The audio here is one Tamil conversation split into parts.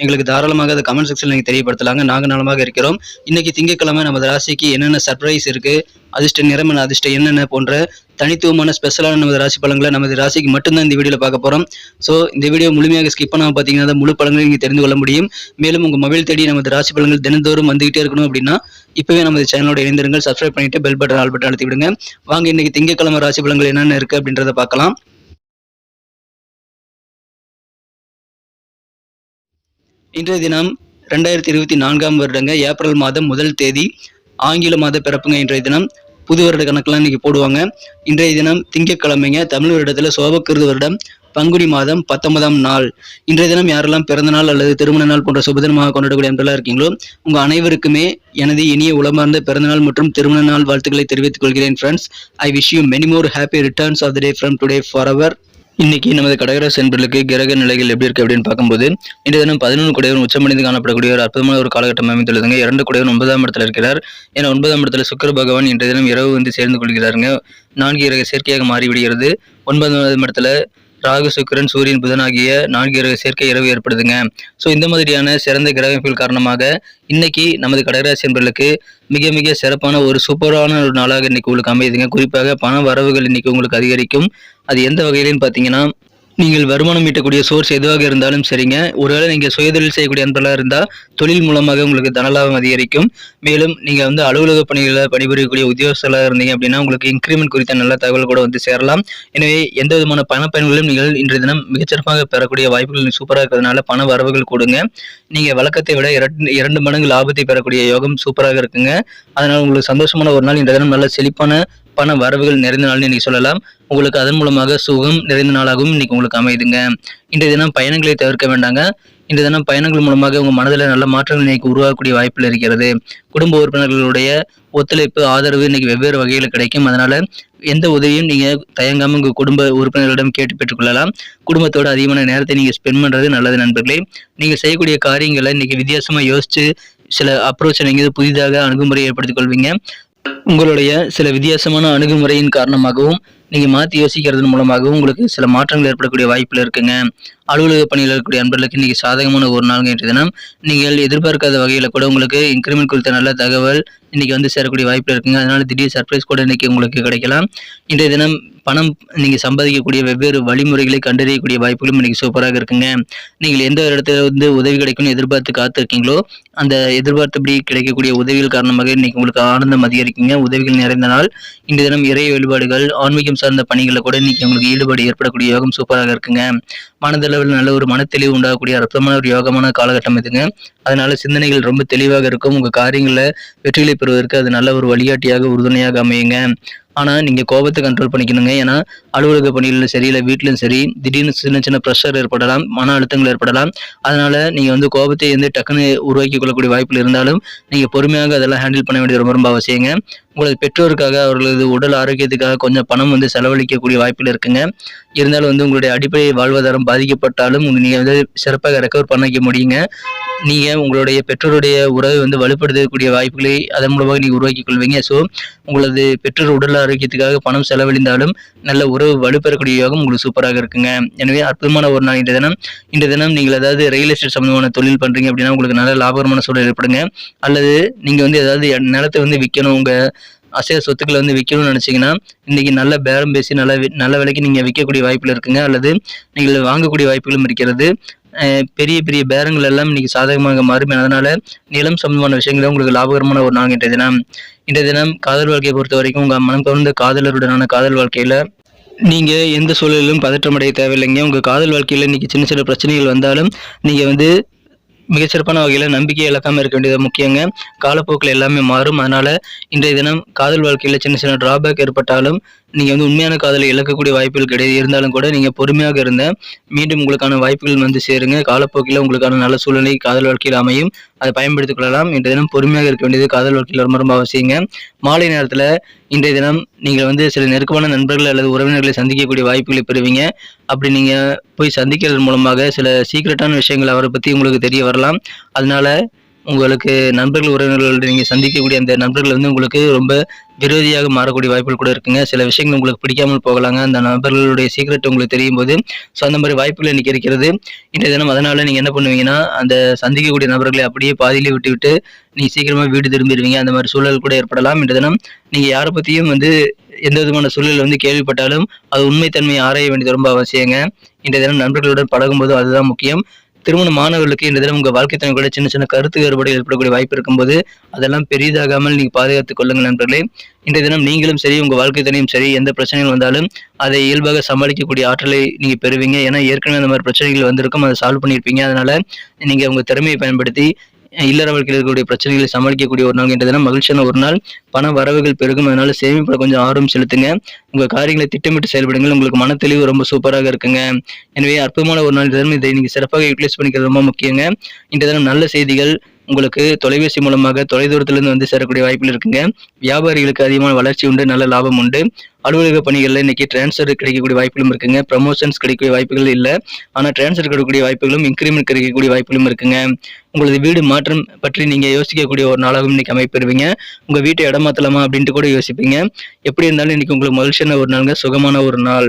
எங்களுக்கு தாராளமாக அதை கமெண்ட் செக்ஷனில் நீங்கள் தெரியப்படுத்தலாங்க. நாங்கள் நலமாக இருக்கிறோம். இன்னைக்கு திங்கட்கிழமை நமது ராசிக்கு என்னென்ன சர்ப்ரைஸ் இருக்குது அதிர்ஷ்ட நிறம் அதிர்ஷ்ட அதிர்ஷ்டம் என்னென்ன போன்ற தனித்துவமான ஸ்பெஷலான நமது ராசி பலன்களை நமது ராசிக்கு மட்டும்தான் இந்த வீடியோவில் பார்க்க போகிறோம் ஸோ இந்த வீடியோ முழுமையாக ஸ்கிப் பண்ணாமல் பார்த்தீங்கன்னா முழு பலன்களை நீங்கள் தெரிந்து கொள்ள முடியும். மேலும் உங்கள் மொபைல் தேடி நமது ராசி பலன்கள் தினந்தோறும் வந்துகிட்டே இருக்கணும் அப்படின்னா இப்போவே நமது சேனலோட இணைந்திருங்கள். சப்ஸ்கிரைப் பண்ணிட்டு பெல் பட்டன் ஆல் பட்டன் அழுத்தி விடுங்க. வாங்க இன்னைக்கு திங்கக்கிழமை ராசி பலன்கள் என்னென்ன இருக்குது அப்படின்றத பார்க்கலாம். இன்றைய தினம் ரெண்டாயிரத்தி இருபத்தி நான்காம் வருடங்க ஏப்ரல் மாதம் முதல் தேதி ஆங்கில மாத பிறப்புங்க இன்றைய தினம். புது வருட கணக்கெல்லாம் இன்னைக்கு போடுவாங்க. இன்றைய தினம் திங்கட்கிழமைங்க தமிழ் வருடத்தில் சோபக்கிருது வருடம் பங்குனி மாதம் பத்தொன்பதாம் நாள். இன்றைய தினம் யாரெல்லாம் பிறந்த நாள் அல்லது திருமண நாள் போன்ற சுபதினமாக கொண்டாடக்கூடிய அன்பெல்லாம் இருக்கீங்களோ உங்கள் அனைவருக்குமே எனது இனிய உளமார்ந்த பிறந்தநாள் மற்றும் திருமண நாள் வாழ்த்துக்களை தெரிவித்துக் கொள்கிறேன் friends I wish you many more happy returns of the day from today for our இன்னைக்கு நமது கடகராசி என்பர்களுக்கு கிரக நிலைகள் எப்படி இருக்கு அப்படின்னு பார்க்கும்போது இன்றைய தினம் பதினொன்று குடையவன் உச்சமடைந்து காணப்படக்கூடிய ஒரு அற்புதமான ஒரு காலகட்டம் அமைந்துள்ளதுங்க. இரண்டு குடையவன் ஒன்பதாம் இடத்துல இருக்கிறார். ஏன்னா ஒன்பதாம் இடத்துல சுக்கர பகவான் இன்றைய தினம் இரவு வந்து சேர்ந்து கொள்கிறாருங்க. நான்கு இரக சேர்க்கையாக மாறிவிடுகிறது ஒன்பதாம் இடத்துல ராகு சுக்கிரன் சூரியன் புதன் ஆகிய நான்கு கிரக சேர்க்கை இரவு ஏற்படுதுங்க. ஸோ இந்த மாதிரியான சிறந்த கிரகங்கள் காரணமாக இன்னைக்கு நமது கடகராசி என்பர்களுக்கு மிக மிக சிறப்பான ஒரு சூப்பரான ஒரு நாளாக இன்னைக்கு உங்களுக்கு அமையுதுங்க. குறிப்பாக பண வரவுகள் இன்னைக்கு உங்களுக்கு அதிகரிக்கும். அது எந்த வகையிலன்னு பார்த்தீங்கன்னா நீங்கள் வருமானம் ஈட்டக்கூடிய சோர்ஸ் எதுவாக இருந்தாலும் சரிங்க. ஒருவேளை நீங்கள் சுயதொழில் செய்யக்கூடிய அன்பர்களாக இருந்தால் தொழில் மூலமாக உங்களுக்கு தனலாபம் அதிகரிக்கும். மேலும் நீங்கள் வந்து அலுவலக பணிகளில் பணிபுரியக்கூடிய உத்தியோகஸ்தலாக இருந்தீங்க அப்படின்னா உங்களுக்கு இன்க்ரிமெண்ட் குறித்த நல்ல தகவல் கூட வந்து சேரலாம். எனவே எந்த விதமான பண பயன்களும் நீங்கள் இன்றைய தினம் மிகச்சிறப்பாக பெறக்கூடிய வாய்ப்புகள் சூப்பராக இருக்கிறதுனால பண வரவுகள் கொடுங்க. நீங்கள் வழக்கத்தை விட இரண்டு இரண்டு மடங்கு லாபத்தை பெறக்கூடிய யோகம் சூப்பராக இருக்குங்க. அதனால் உங்களுக்கு சந்தோஷமான ஒரு நாள். இன்றைய தினம் நல்ல செழிப்பான பண வரவுகள் நிறைந்த நாள்னு இன்னைக்கு சொல்லலாம். உங்களுக்கு அதன் மூலமாக சுகம் நிறைந்த நாளாகவும் இன்னைக்கு உங்களுக்கு அமையுதுங்க இன்றைய தினம் பயணங்களை தவிர்க்க வேண்டாங்க. இன்றைய தினம் பயணங்கள் மூலமாக உங்கள் மனதில் நல்ல மாற்றங்கள் இன்னைக்கு உருவாகக்கூடிய வாய்ப்பில் இருக்கிறது. குடும்ப உறுப்பினர்களுடைய ஒத்துழைப்பு ஆதரவு இன்னைக்கு வெவ்வேறு வகையில் கிடைக்கும். அதனால எந்த உதவியும் நீங்க தயங்காம உங்க குடும்ப உறுப்பினர்களிடம் கேட்டு பெற்றுக்கொள்ளலாம். குடும்பத்தோட அதிகமான நேரத்தை நீங்க ஸ்பெண்ட் பண்றது நல்லது நண்பர்களே. நீங்க செய்யக்கூடிய காரியங்களை இன்னைக்கு வித்தியாசமா யோசிச்சு சில அப்ரோச்சை நீங்க புதிதாக அணுகுமுறை ஏற்படுத்திக் கொள்வீங்க. உங்களுடைய சில வித்தியாசமான அணுகுமுறையின் காரணமாகவும் நீங்கள் மாற்றி யோசிக்கிறதன் மூலமாகவும் உங்களுக்கு சில மாற்றங்கள் ஏற்படக்கூடிய வாய்ப்பில் இருக்குங்க. அலுவலக பணியில் இருக்கக்கூடிய அன்பர்களுக்கு இன்றைக்கி சாதகமான ஒரு நாள் இன்றைய தினம். நீங்கள் எதிர்பார்க்காத வகையில் கூட உங்களுக்கு இன்க்ரிமெண்ட் குறித்த நல்ல தகவல் இன்றைக்கி வந்து சேரக்கூடிய வாய்ப்பில் இருக்குங்க. அதனால் திடீர் சர்ப்ரைஸ் கூட இன்றைக்கி உங்களுக்கு கிடைக்கலாம். இன்றைய தினம் பணம் நீங்கள் சம்பாதிக்கக்கூடிய வெவ்வேறு வழிமுறைகளை கண்டறியக்கூடிய வாய்ப்புகளும் இன்றைக்கி சூப்பராக இருக்குங்க. நீங்கள் எந்த ஒரு இடத்துல வந்து உதவி கிடைக்கும்னு எதிர்பார்த்து காத்திருக்கீங்களோ அந்த எதிர்பார்த்தபடி கிடைக்கக்கூடிய உதவிகள் காரணமாக இன்னைக்கு உங்களுக்கு ஆனந்தம் அதிகரிக்குங்க. உதவிகள் நிறைந்த நாள். இந்த தினம் இறை வழிபாடுகள் ஆன்மீகம் சார்ந்த பணிகளில் கூட இன்னைக்கு உங்களுக்கு ஈடுபாடு ஏற்படக்கூடிய யோகம் சூப்பராக இருக்குங்க. மனதளவில் நல்ல ஒரு மனத்தெளிவு உண்டாகக்கூடிய அற்புதமான ஒரு யோகமான காலகட்டம் இதுங்க. அதனால சிந்தனைகள் ரொம்ப தெளிவாக இருக்கும். உங்க காரியங்களில் வெற்றிகளை பெறுவதற்கு அது நல்ல ஒரு வழிகாட்டியாக உறுதுணையாக அமையுங்க. ஆனால் நீங்கள் கோபத்தை கண்ட்ரோல் பண்ணிக்கணுங்க. ஏன்னா அலுவலக பணிகளிலும் சரி இல்லை வீட்டிலும் சரி திடீர்னு சின்ன சின்ன ப்ரெஷர் ஏற்படலாம் மன அழுத்தங்கள் ஏற்படலாம். அதனால் நீங்கள் வந்து கோபத்தை வந்து டக்குன்னு உருவாக்கி கொள்ளக்கூடிய வாய்ப்புகள் இருந்தாலும் நீங்கள் பொறுமையாக அதெல்லாம் ஹேண்டில் பண்ண வேண்டியது ரொம்ப ரொம்ப அவசியங்க. உங்களது பெற்றோருக்காக அவர்களது உடல் ஆரோக்கியத்துக்காக கொஞ்சம் பணம் வந்து செலவழிக்கக்கூடிய வாய்ப்பில் இருக்குங்க. இருந்தாலும் வந்து உங்களுடைய அடிப்படை வாழ்வாதாரம் பாதிக்கப்பட்டாலும் நீங்கள் வந்து சிறப்பாக ரெக்கவர் பண்ணிக்க முடியுங்க. நீங்கள் உங்களுடைய பெற்றோருடைய உறவை வந்து வலுப்படுத்தக்கூடிய வாய்ப்புகளை அதன் மூலமாக நீங்கள் உருவாக்கி கொள்வீங்க. ஸோ உங்களது பெற்றோர் உடல் ஆரோக்கியத்துக்காக பணம் செலவழிந்தாலும் நல்ல உறவு வலுப்பெறக்கூடிய யோகம் உங்களுக்கு சூப்பராக இருக்குங்க. எனவே அற்புதமான ஒரு நாள் இந்த தினம். இந்த தினம் நீங்கள் ஏதாவது ரியல் எஸ்டேட் சம்பந்தமான தொழில் பண்ணுறீங்க அப்படின்னா உங்களுக்கு நல்ல லாபகரமான சூழல் ஏற்படுங்க. அல்லது நீங்கள் வந்து ஏதாவது நிலத்தை வந்து விற்கணும் உங்கள் அசைய சொத்துக்களை வந்து விற்கணும்னு நினச்சிங்கன்னா இன்றைக்கி நல்ல பேரம் பேசி நல்ல நல்ல விலைக்கு நீங்கள் விற்கக்கூடிய வாய்ப்பில் இருக்குங்க. அல்லது நீங்கள் வாங்கக்கூடிய வாய்ப்புகளும் இருக்கிறது. பெரிய பெரிய பேரங்கள் எல்லாம் இன்னைக்கு சாதகமாக மாறும். அதனால நிலம் சம்பந்தமான விஷயங்களும் உங்களுக்கு லாபகரமான ஒரு நாள் இன்றைய தினம். இன்றைய தினம் காதல் வாழ்க்கையை பொறுத்த வரைக்கும் உங்கள் மனம் கவர்ந்த காதலருடனான காதல் வாழ்க்கையில் நீங்கள் எந்த சூழலிலும் பதற்றமடைய தேவையில்லைங்க. உங்கள் காதல் வாழ்க்கையில் இன்றைக்கி சின்ன சின்ன பிரச்சனைகள் வந்தாலும் நீங்கள் வந்து மிகச்சிறப்பான வகையில் நம்பிக்கை இழக்காமல் இருக்க வேண்டியது முக்கியங்க. காலப்போக்கில் எல்லாமே மாறும். அதனால இன்றைய தினம் காதல் வாழ்க்கையில் சின்ன சின்ன டிராபேக் ஏற்பட்டாலும் நீங்கள் வந்து உண்மையான காதலை இழக்கக்கூடிய வாய்ப்புகள் கிடையாது. இருந்தாலும் கூட நீங்கள் பொறுமையாக இருந்த மீண்டும் உங்களுக்கான வாய்ப்புகள் வந்து சேருங்க. காலப்போக்கில் உங்களுக்கான நல்ல சூழ்நிலை காதல் வாழ்க்கையில் அமையும். அதை பயன்படுத்திக் கொள்ளலாம். இன்றைய தினம் பொறுமையாக இருக்க வேண்டியது காதல் வாழ்க்கையில் ரொம்ப ரொம்ப அவசியங்க. மாலை நேரத்தில் இன்றைய தினம் நீங்கள் வந்து சில நெருக்கமான நண்பர்கள் அல்லது உறவினர்களை சந்திக்கக்கூடிய வாய்ப்புகளை பெறுவீங்க. அப்படி நீங்கள் போய் சந்திக்கிறது மூலமாக சில சீக்ரெட்டான விஷயங்கள் அவரை பற்றி உங்களுக்கு தெரிய வரலாம். அதனால உங்களுக்கு நண்பர்கள் உறவினர்கள் நீங்கள் சந்திக்கக்கூடிய அந்த நண்பர்கள் வந்து உங்களுக்கு ரொம்ப விரோதியாக மாறக்கூடிய வாய்ப்புகள் கூட இருக்குங்க. சில விஷயங்கள் உங்களுக்கு பிடிக்காமல் போகலாங்க. அந்த நபர்களுடைய சீக்ரெட் உங்களுக்கு தெரியும் போது ஸோ அந்த மாதிரி வாய்ப்புகள் இன்னைக்கு இருக்கிறது. இன்றைய தினம் அதனால் நீங்கள் என்ன பண்ணுவீங்கன்னா அந்த சந்திக்கக்கூடிய நபர்களை அப்படியே பாதியிலே விட்டு விட்டு நீ சீக்கிரமாக வீடு திரும்பிடுவீங்க. அந்த மாதிரி சூழல் கூட ஏற்படலாம். இன்றைய தினம் நீங்கள் யாரை பற்றியும் வந்து எந்த விதமான சூழல் வந்து கேள்விப்பட்டாலும் அது உண்மைத்தன்மையை ஆராய வேண்டியது ரொம்ப அவசியங்க. இன்றைய தினம் நண்பர்களுடன் பழகும்போது அதுதான் முக்கியம். திருமண மாணவர்களுக்கு இந்த தினம் உங்க வாழ்க்கை துணை கூட சின்ன சின்ன கருத்து வேறுபாடு ஏற்படக்கூடிய வாய்ப்பு இருக்கும்போது அதெல்லாம் பெரிதாகாமல் நீங்க பாதுகாத்துக் கொள்ளுங்கள் நண்பர்களே. இன்றைய தினம் நீங்களும் சரி உங்க வாழ்க்கை துணையும் சரி எந்த பிரச்சனைகள் வந்தாலும் அதை இயல்பாக சமாளிக்கக்கூடிய ஆற்றலை நீங்க பெறுவீங்க. ஏன்னா ஏற்கனவே அந்த மாதிரி பிரச்சனைகள் வந்திருக்கும் அதை சால்வ் பண்ணியிருப்பீங்க. அதனால நீங்க உங்க திறமையை பயன்படுத்தி இல்லற வாழ்க்கையில் இருக்கக்கூடிய பிரச்சனைகளை சமாளிக்கக்கூடிய ஒரு நாள் என்ற தினம் மகிழ்ச்சியான ஒரு நாள். பண வரவுகள் பெருகும். அதனால சேமிப்பில் கொஞ்சம் ஆர்வம் செலுத்துங்க. உங்க காரியங்களை திட்டமிட்டு செயல்படுங்கள். உங்களுக்கு மன தெளிவு ரொம்ப சூப்பராக இருக்குங்க. எனவே அற்புதமான ஒரு நாள். தினம் இதை நீங்க சிறப்பாக யூட்டிலைஸ் பண்ணிக்கிறது ரொம்ப முக்கியங்க. இந்த தினம் நல்ல செய்திகள் உங்களுக்கு தொலைபேசி மூலமாக தொலைதூரத்திலிருந்து வந்து சேரக்கூடிய வாய்ப்புகள் இருக்குங்க. வியாபாரிகளுக்கு அதிகமான வளர்ச்சி உண்டு நல்ல லாபம் உண்டு. அலுவலக பணிகளில் இன்னைக்கு டிரான்ஸ்ஃபர் கிடைக்கக்கூடிய வாய்ப்புகளும் இருக்குங்க. ப்ரமோஷன்ஸ் கிடைக்கக்கூடிய வாய்ப்புகள் இல்லை. ஆனால் டிரான்ஸ்ஃபர் கிடைக்கக்கூடிய வாய்ப்புகளும் இன்க்ரிமெண்ட் கிடைக்கக்கூடிய வாய்ப்புகளும் இருக்குங்க. உங்களது வீடு மாற்றம் பற்றி நீங்கள் யோசிக்கக்கூடிய ஒரு நாளாகவும் இன்னைக்கு அமைப்பெறுவீங்க. உங்கள் வீட்டை இடமாத்தலாமா அப்படின்ட்டு கூட யோசிப்பீங்க. எப்படி இருந்தாலும் இன்னைக்கு உங்களுக்கு மகிழ்ச்சியான ஒரு நாளுங்க சுகமான ஒரு நாள்.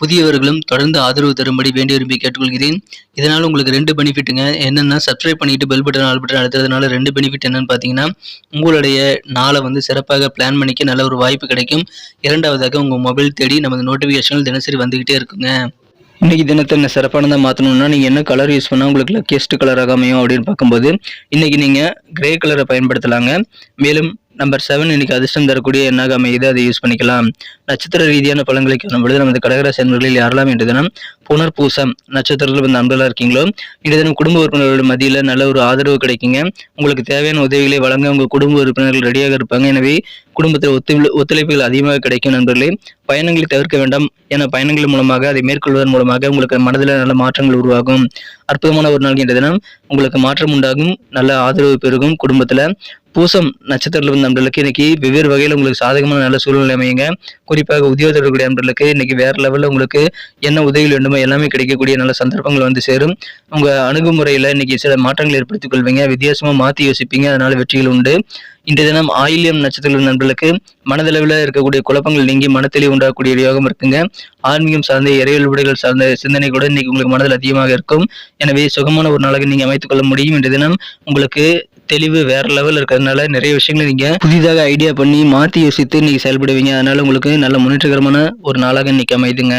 புதியவர்களும் தொடர்ந்து ஆதரவு தரும்படி வேண்டி விரும்பி கேட்டுக்கொள்கிறேன். இதனால் உங்களுக்கு ரெண்டு பெனிஃபிட்டுங்க என்னென்னா சப்ஸ்கிரைப் பண்ணிட்டு பெல் பட்டன் ஆல் பட்டன் அழுத்துறதுனால ரெண்டு பெனிஃபிட் என்னன்னு பார்த்தீங்கன்னா உங்களுடைய நாளை வந்து சிறப்பாக பிளான் பண்ணிக்க நல்ல ஒரு வாய்ப்பு கிடைக்கும். இரண்டாவதாக உங்கள் மொபைல் தேடி நமது நோட்டிஃபிகேஷன்கள் தினசரி வந்துக்கிட்டே இருக்குங்க. இன்றைக்கி தினத்தை என்ன சிறப்பானதாக மாற்றணும்னா நீங்கள் என்ன கலர் யூஸ் பண்ணால் உங்களுக்கு லக்கியஸ்ட் கலராக அமையும் அப்படின்னு பார்க்கும்போது இன்றைக்கி நீங்கள் கிரே கலரை பயன்படுத்தலாங்க. மேலும் நம்பர் செவன் இன்னைக்கு அதிர்ஷ்டம் தரக்கூடிய எண்ணாக அமையுது? அதை யூஸ் பண்ணிக்கலாம். நட்சத்திர ரீதியான பழங்களை காணும் பொழுது நமது கடகராசி அன்பர்களில் யாரெல்லாம் இன்று தினம் புனர்பூசம் நட்சத்திரத்தில் வந்து அன்பர்களாக இருக்கீங்களோ? இன்று தினம் குடும்ப உறுப்பினர்களோட மத்தியில் நல்ல ஒரு ஆதரவு கிடைக்குங்க. உங்களுக்கு தேவையான உதவிகளை வழங்க உங்கள் குடும்ப உறுப்பினர்கள் ரெடியாக இருப்பாங்க. எனவே குடும்பத்தில் ஒத்து ஒத்துழைப்புகள் அதிகமாக கிடைக்கும் நண்பர்களே பயணங்களை தவிர்க்க வேண்டாம். என பயணங்கள் மூலமாக அதை மேற்கொள்வதன் மூலமாக உங்களுக்கு மனதில் நல்ல மாற்றங்கள் உருவாகும். அற்புதமான ஒரு நாள் என்ற தினம். உங்களுக்கு மாற்றம் உண்டாகும். நல்ல ஆதரவு பெருகும் குடும்பத்தில். பூசம் நட்சத்திரத்தில் வந்த நண்பர்களுக்கு இன்னைக்கு வெவ்வேறு வகையில் உங்களுக்கு சாதகமான நல்ல சூழ்நிலை அமையுங்க. குறிப்பாக உத்தியோகத்தொடர்புடைய நண்பர்களுக்கு இன்னைக்கு வேற லெவலில் உங்களுக்கு என்ன உதவிகள் வேண்டுமோ எல்லாமே கிடைக்கக்கூடிய நல்ல சந்தர்ப்பங்கள் வந்து சேரும். உங்க அணுகுமுறையில் இன்னைக்கு சில மாற்றங்கள் ஏற்படுத்திக் கொள்வீங்க. வித்தியாசமாக மாற்றி யோசிப்பீங்க. அதனால வெற்றிகள் உண்டு. இன்றைய தினம் ஆயில்யம் நட்சத்திர நண்பர்களுக்கு மனதளவில் இருக்கக்கூடிய குழப்பங்கள் நீங்கி மனத்தெளிவு உண்டாகக்கூடிய யோகம் இருக்குங்க. ஆன்மீகம் சார்ந்த இறையல் சார்ந்த சிந்தனை கூட இன்னைக்கு உங்களுக்கு மனதில் அதிகமாக இருக்கும். எனவே சுகமான ஒரு நாளாக நீங்கள் அமைத்துக் கொள்ள முடியும். இன்றைய தினம் உங்களுக்கு தெளிவு வேற லெவல் இருக்கிறதுனால நிறைய விஷயங்களை நீங்க புதிதாக ஐடியா பண்ணி மாற்றி யோசித்து நீங்க செயல்படுவீங்க. அதனால உங்களுக்கு நல்ல முன்னேற்றகரமான ஒரு நாளாக இன்னைக்கு அமைதுங்க.